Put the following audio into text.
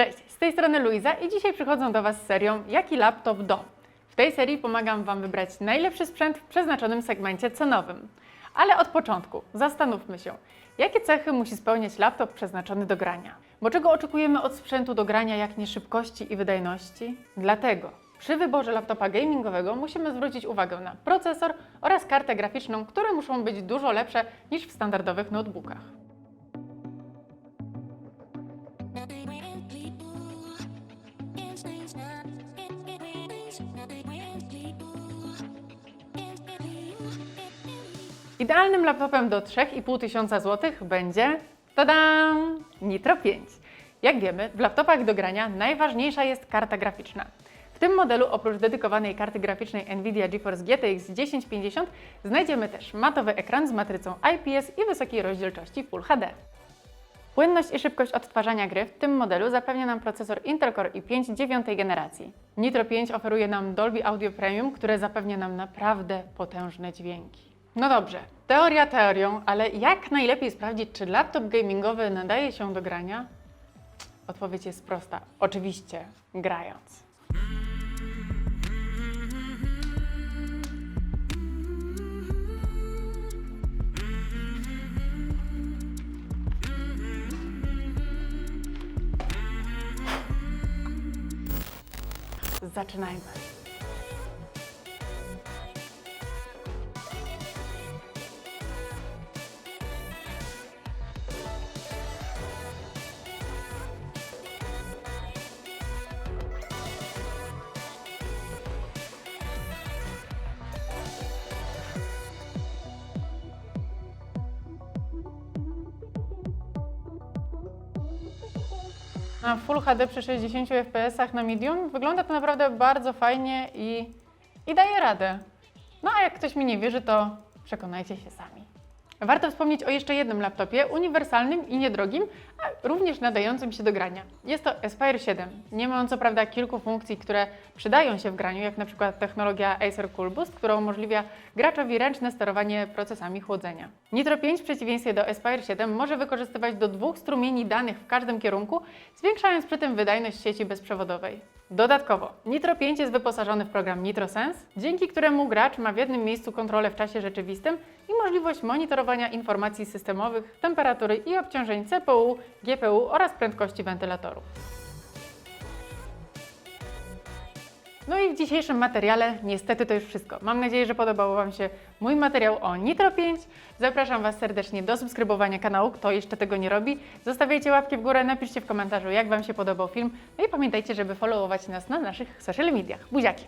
Cześć, z tej strony Luiza i dzisiaj przychodzę do Was z serią Jaki laptop do? W tej serii pomagam Wam wybrać najlepszy sprzęt w przeznaczonym segmencie cenowym. Ale od początku zastanówmy się, jakie cechy musi spełniać laptop przeznaczony do grania? Bo czego oczekujemy od sprzętu do grania jak nie szybkości i wydajności? Dlatego przy wyborze laptopa gamingowego musimy zwrócić uwagę na procesor oraz kartę graficzną, które muszą być dużo lepsze niż w standardowych notebookach. Idealnym laptopem do 3,5 tysiąca złotych będzie tadam, Nitro 5. Jak wiemy, w laptopach do grania najważniejsza jest karta graficzna. W tym modelu oprócz dedykowanej karty graficznej Nvidia GeForce GTX 1050 znajdziemy też matowy ekran z matrycą IPS i wysokiej rozdzielczości Full HD. Płynność i szybkość odtwarzania gry w tym modelu zapewnia nam procesor Intel Core i5 dziewiątej generacji. Nitro 5 oferuje nam Dolby Audio Premium, które zapewnia nam naprawdę potężne dźwięki. No dobrze, teoria teorią, ale jak najlepiej sprawdzić, czy laptop gamingowy nadaje się do grania? Odpowiedź jest prosta. Oczywiście, grając. Zaczynajmy. Na Full HD przy 60 fps na medium wygląda to naprawdę bardzo fajnie i, i daje radę. No a jak ktoś mi nie wierzy, to przekonajcie się sami. Warto wspomnieć o jeszcze jednym laptopie, uniwersalnym i niedrogim, również nadającym się do grania. Jest to Aspire 7. Nie ma on co prawda kilku funkcji, które przydają się w graniu, jak na przykład technologia Acer Cool Boost, która umożliwia graczowi ręczne sterowanie procesami chłodzenia. Nitro 5 w przeciwieństwie do Aspire 7 może wykorzystywać do dwóch strumieni danych w każdym kierunku, zwiększając przy tym wydajność sieci bezprzewodowej. Dodatkowo, Nitro 5 jest wyposażony w program NitroSense, dzięki któremu gracz ma w jednym miejscu kontrolę w czasie rzeczywistym i możliwość monitorowania informacji systemowych, temperatury i obciążeń CPU, GPU oraz prędkości wentylatorów. No i w dzisiejszym materiale niestety to już wszystko. Mam nadzieję, że podobał Wam się mój materiał o Nitro 5. Zapraszam Was serdecznie do subskrybowania kanału, kto jeszcze tego nie robi. Zostawiajcie łapki w górę, napiszcie w komentarzu, jak Wam się podobał film. No i pamiętajcie, żeby followować nas na naszych social mediach. Buziaki!